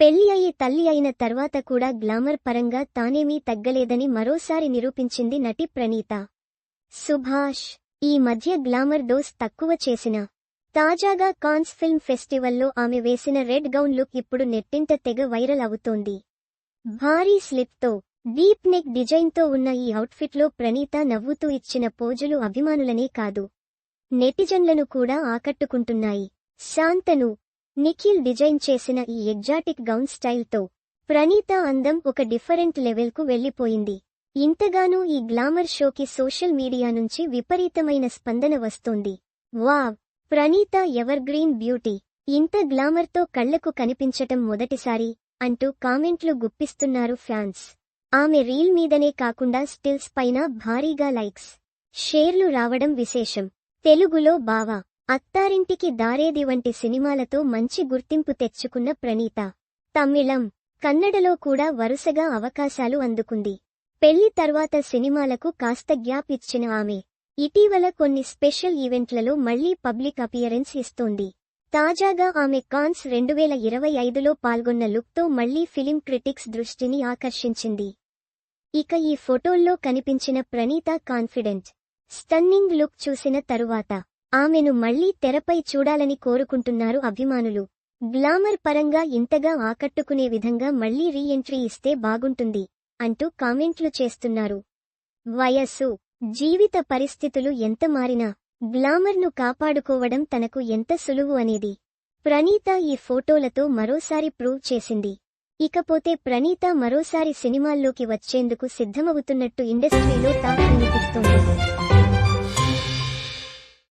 పెళ్ళి అయి తల్లి అయిన తర్వాత కూడా గ్లామర్ పరంగా తానేమీ తగ్గలేదని మరోసారి నిరూపించింది నటి ప్రణీత. సుభాష్ ఈ మధ్య గ్లామర్ డోస్ తక్కువ చేసిన. తాజాగా కాన్స్ ఫిల్మ్ ఫెస్టివల్లో ఆమె వేసిన రెడ్ గౌన్ లుక్ ఇప్పుడు నెట్టింట తెగ వైరల్ అవుతోంది. భారీ స్లిప్తో డీప్ నెక్ డిజైన్తో ఉన్న ఈ అవుట్ఫిట్లో ప్రణీత నవ్వుతూ ఇచ్చిన పోజులు అభిమానులనే కాదు. నెటిజన్లను కూడా ఆకట్టుకుంటున్నాయి. శాంతను నిఖిల్ డిజైన్ చేసిన ఈ ఎగ్జాటిక్ గౌన్ స్టైల్తో ప్రణీత అందం ఒక డిఫరెంట్ లెవెల్కు వెళ్ళిపోయింది ఇంతగానూ ఈ గ్లామర్ షోకి సోషల్ మీడియా నుంచి విపరీతమైన స్పందన వస్తోంది. వావ్! Pranitha evergreen beauty! ఇంత గ్లామర్తో కళ్ళకు కనిపించటం మొదటిసారి అంటూ కామెంట్లు గుప్పిస్తున్నారు ఫ్యాన్స్. ఆమె రీల్ మీదనే కాకుండా స్టిల్స్ పైన భారీగా లైక్స్ షేర్లు రావడం విశేషం. తెలుగులో బావా! అత్తారింటికి దారేది వంటి సినిమాలతో మంచి గుర్తింపు తెచ్చుకున్న ప్రణీత. తమిళం. కన్నడలో కూడా వరుసగా అవకాశాలు అందుకుంది. పెళ్ళి తర్వాత సినిమాలకు కాస్త గ్యాప్ ఇచ్చిన ఆమె. ఇటీవల కొన్ని స్పెషల్ ఈవెంట్లలో మళ్ళీ పబ్లిక్ అపియరెన్స్ ఇస్తోంది. తాజాగా ఆమె కాన్స్ రెండు వేల ఇరవై ఐదులో పాల్గొన్న లుక్తో మళ్ళీ ఫిలిం క్రిటిక్స్ దృష్టిని ఆకర్షించింది. ఇక ఈ ఫోటోల్లో కనిపించిన ప్రణీత కాన్ఫిడెంట్. స్టన్నింగ్ లుక్ చూసిన తరువాత. ఆమెను మళ్ళీ తెరపై చూడాలని కోరుకుంటున్నారు అభిమానులు. గ్లామర్ పరంగా ఇంతగా ఆకట్టుకునే విధంగా మళ్ళీ రీ ఎంట్రీ ఇస్తే బాగుంటుంది అంటూ కామెంట్లు చేస్తున్నారు. వయస్సు జీవిత పరిస్థితులు ఎంత మారినా గ్లామర్ను కాపాడుకోవడం తనకు ఎంత సులువు అనేది ప్రణీత ఈ ఫోటోలతో మరోసారి ప్రూవ్ చేసింది. ఇకపోతే ప్రణీత మరోసారి సినిమాల్లోకి వచ్చేందుకు సిద్ధమవుతున్నట్టు ఇండస్ట్రీలో టాక్